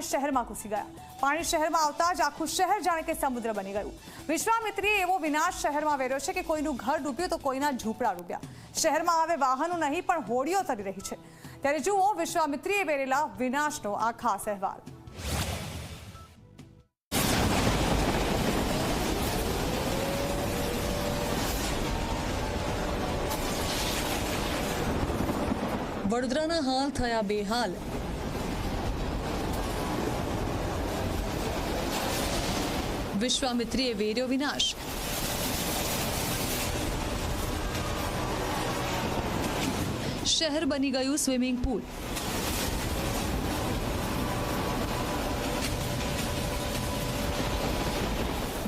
પાણી શહેરમાં ઘૂસી ગયા. પાણી શહેરમાં આવતા જ આખું શહેર જાણે કે સમુદ્ર બની ગયું. વિશ્વામિત્રીએ એવો વિનાશ શહેરમાં વેર્યો છે કે કોઈનું ઘર ડૂબ્યું તો કોઈના ઝૂંપડા ડૂબ્યા. શહેરમાં હવે વાહનો નહીં, પણ હોડીઓ તરી રહી છે. ત્યારે જુઓ, વિશ્વામિત્રીએ વેરેલા વિનાશનો આ ખાસ અહેવાલ. વડોદરાના હાલ થયા બેહાલ. વિશ્વામિત્રીએ વેર્યો વિનાશ શહેર બની ગયું સ્વિમિંગ પુલ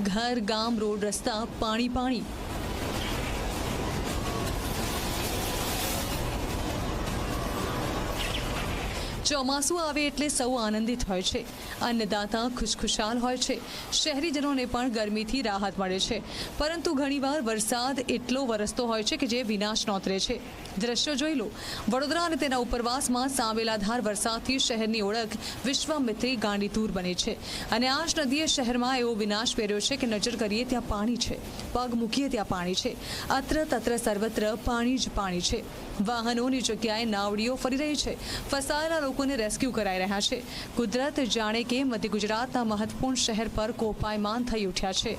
ઘર ગામ રોડ રસ્તા પાણી પાણી ચોમાસું આવે એટલે સૌ આનંદિત હોય છે. અન્નદાતા ખુશખુશાલ હોય છે. શહેરીજનોને પણ ગરમીથી રાહત મળે છે. પરંતુ ઘણીવાર વરસાદ એટલો વરસતો હોય છે કે જે વિનાશ નોતરે છે. દ્રશ્યો જોઈ લો. વડોદરા અને તેના ઉપરવાસમાં સાંવેલાધાર વરસાદથી શહેરની ઓળખ વિશ્વામિત્રી ગાંડીતુર બની છે. અને આ જ નદીએ શહેરમાં એવો વિનાશ પહેર્યો છે કે નજર કરીએ ત્યાં પાણી છે. પગ મૂકીએ ત્યાં પાણી છે. અત્ર તત્ર સર્વત્ર પાણી જ પાણી છે. વાહનોની જગ્યાએ નાવડીઓ ફરી રહી છે. ફસાયેલા લોકોને રેસ્ક્યુ કરાઈ રહ્યા છે. કુદરત જાણે કે મધ્ય ગુજરાતના મહત્વપૂર્ણ શહેર પર કોપાયમાન થઈ ઉઠ્યા છે.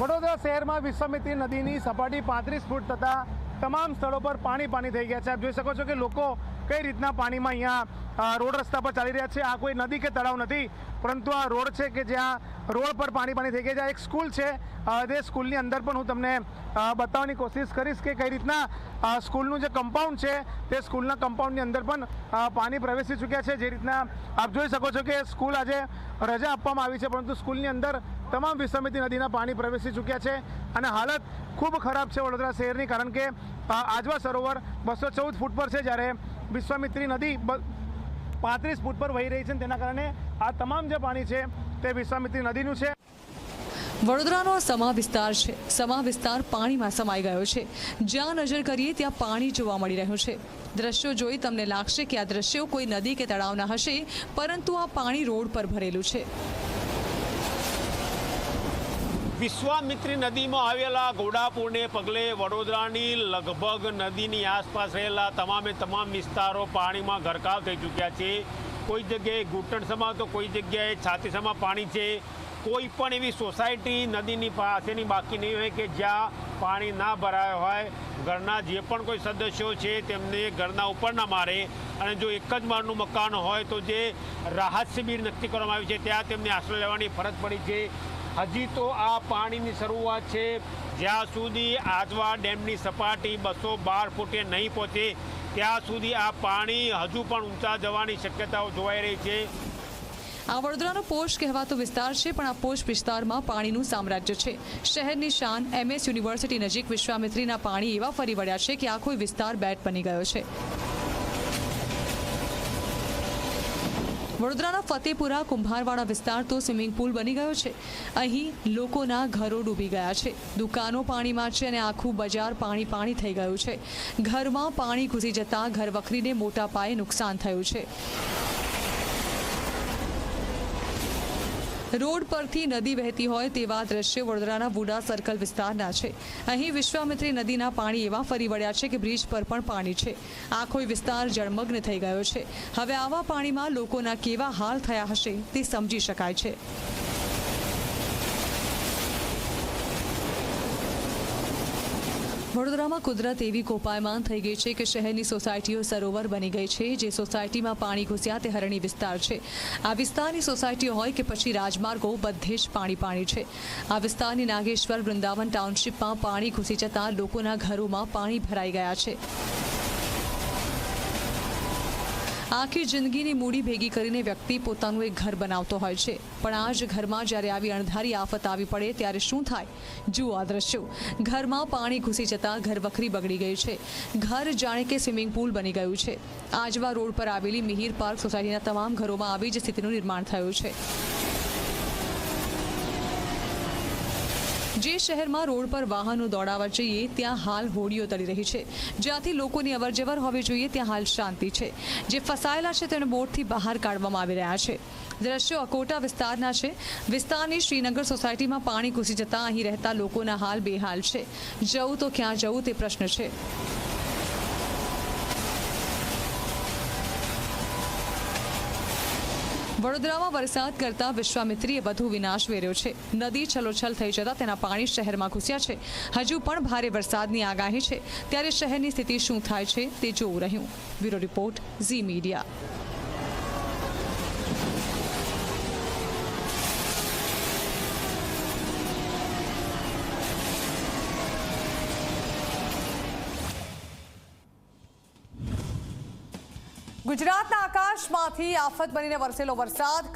વડોદરા શહેરમાં વિશ્વામિત્રી નદીની સપાટી પાંત્રીસ ફૂટ તથા તમામ સ્થળો પર પાણી પાણી થઈ ગયા છે. આપ જોઈ શકો છો કે લોકો કઈ રીતના પાણીમાં અહીંયા રોડ રસ્તા પર ચાલી રહ્યા છે? આ કોઈ નદી કે તળાવ નથી, પરંતુ આ રોડ છે કે જ્યાં રોડ પર પાણી પાણી થઈ ગયા છે. એક સ્કૂલ છે. તે સ્કૂલની અંદર પણ હું તમને બતાવવાની કોશિશ કરીશ કે કઈ રીતના સ્કૂલનું જે કમ્પાઉન્ડ છે, તે સ્કૂલના કમ્પાઉન્ડની અંદર પણ પાણી પ્રવેશી ચૂક્યા છે. જે રીતના આપ જોઈ શકો છો કે સ્કૂલ આજે રજા આપવામાં આવી છે, પરંતુ સ્કૂલની અંદર તમામ વિસમિતિ નદીના પાણી પ્રવેશી ચૂક્યા છે અને હાલત ખૂબ ખરાબ છે વડોદરા શહેરની, કારણ કે આજવા સરોવર બસો ચૌદ ફૂટ પર છે જ્યારે વિશ્વામિત્રી નદી પાંત્રીસ ફૂટ પર વહી રહી છે તેના કારણે આ તમામ જે પાણી છે તે વિશ્વામિત્રી નદીનું છે. વડોદરાનો સમા વિસ્તાર છે. સમા વિસ્તાર પાણીમાં સમાઈ ગયો છે. જ્યાં નજર કરીએ ત્યાં પાણી જોવા મળી રહ્યું છે. દ્રશ્યો જોઈ તમને લાગશે કે આ દ્રશ્યો કોઈ નદી કે તળાવના હશે, પરંતુ આ પાણી રોડ પર ભરેલું છે. વિશ્વામિત્રી નદીમાં આવેલા ઘોડાપુરને પગલે વડોદરાની લગભગ નદીની આસપાસ રહેલા તમામે તમામ વિસ્તારો પાણીમાં ગરકાવ થઈ ચૂક્યા છે. કોઈ જગ્યાએ ઘૂંટણસમાં તો કોઈ જગ્યાએ છાતીસમાં પાણી છે. કોઈ પણ એવી સોસાયટી નદીની પાસેની બાકી નહીં હોય કે જ્યાં પાણી ના ભરાયો હોય. ઘરના જે પણ કોઈ સદસ્યો છે તેમને ઘરના ઉપર ના મારે. અને જો એક જ માળનું મકાન હોય તો જે રાહત શિબિર નક્કી કરવામાં આવી છે, ત્યાં તેમને આશ્રય લેવાની ફરજ પડી છે. હજી તો આ પાણીની શરૂઆત છે. જ્યાં સુધી આજવા ડેમની સપાટી બસો બાર ફૂટે નહીં પહોંચે, ત્યાં સુધી આ પાણી હજુ પણ ઊંચા જવાની શક્યતાઓ જોવાઈ રહી છે. આ વડોદરાનો પોષ કહેવાતો વિસ્તાર છે, પણ આ પોષ વિસ્તારમાં પાણીનું સામ્રાજ્ય છે. શહેરની શાન એમએસ યુનિવર્સિટી નજીક વિશ્વામિત્રીના પાણી એવા ફરી વળ્યા છે કે આખો વિસ્તાર બેટ બની ગયો છે. વડોદરાના ફતેપુરા, કુંભારવાડા વિસ્તાર તો સ્વિમિંગ પુલ બની ગયો છે. અહીં લોકોના ઘરો ડૂબી ગયા છે. દુકાનો પાણીમાં છે અને આખું બજાર પાણી પાણી થઈ ગયું છે. ઘરમાં પાણી ઘૂસી જતા ઘર વખરીને મોટા પાયે નુકસાન થયું છે. રોડ પરથી નદી વહેતી હોય તેવા દ્રશ્યો વડોદરાના વુડા સર્કલ વિસ્તારના છે. અહીં વિશ્વામિત્રી નદીના પાણી એવા ફરી વળ્યા છે કે બ્રિજ પર પણ પાણી છે. આખો વિસ્તાર જળમગ્ન થઈ ગયો છે. હવે આવા પાણીમાં લોકોના કેવા હાલ થયા હશે તે સમજી શકાય છે. વડોદરામાં કુદરત એવી કોપાયમાન થઈ ગઈ છે કે શહેરની સોસાયટીઓ સરોવર બની ગઈ છે, જે સોસાયટીમાં પાણી ઘૂસ્યા તે હરણી વિસ્તાર છે. આ વિસ્તારની સોસાયટીઓ હોય કે પછી રાજમાર્ગો, બધે જ પાણી પાણી છે. આ વિસ્તારની નાગેશ્વર વૃંદાવન ટાઉનશીપમાં પાણી ઘૂસી જતાં લોકોના ઘરોમાં પાણી ભરાઈ ગયા છે. આખી જિંદગીની મૂડી ભેગી કરીને વ્યક્તિ પોતાનું એક ઘર બનાવતો હોય છે. પણ આ જ ઘરમાં જ્યારે આવી અણધારી આફત આવી પડે ત્યારે શું થાય? જુઓ આ દ્રશ્યો. ઘરમાં પાણી ઘૂસી જતાં ઘર વખરી બગડી ગઈ છે. ઘર જાણે કે સ્વિમિંગ પુલ બની ગયું છે. આજવા રોડ પર આવેલી મિહિર પાર્ક સોસાયટીના તમામ ઘરોમાં આવી જ સ્થિતિનું નિર્માણ થયું છે. જે શહેરમાં રોડ પર વાહનો દોડાવવા જઈએ, ત્યાં હાલ હોડીઓ તળી રહી છે. જ્યાંથી લોકોની અવરજવર હોવી જોઈએ, ત્યાં હાલ શાંતિ છે. જે ફસાયેલા છે, તેને બોટથી બહાર કાઢવામાં આવી રહ્યા છે. દ્રશ્યો અકોટા વિસ્તારના છે. વિસ્તારની શ્રીનગર સોસાયટીમાં પાણી ઘૂસી જતા અહીં રહેતા લોકોના હાલ બેહાલ છે. જવું તો ક્યાં જવું તે પ્રશ્ન છે. વડોદરામાં વરસાદ કરતા વિશ્વામિત્રીએ વધુ વિનાશ વેર્યો છે. નદી છલોછલ થઈ જતા તેના પાણી શહેરમાં ઘૂસ્યા છે. હજુ પણ ભારે વરસાદની આગાહી છે. ત્યારે શહેરની સ્થિતિ શું થાય છે તે જોવું રહ્યું. Bureau report Zee media. ગુજરાતના આકાશમાંથી આફત બનીને વરસેલો વરસાદ.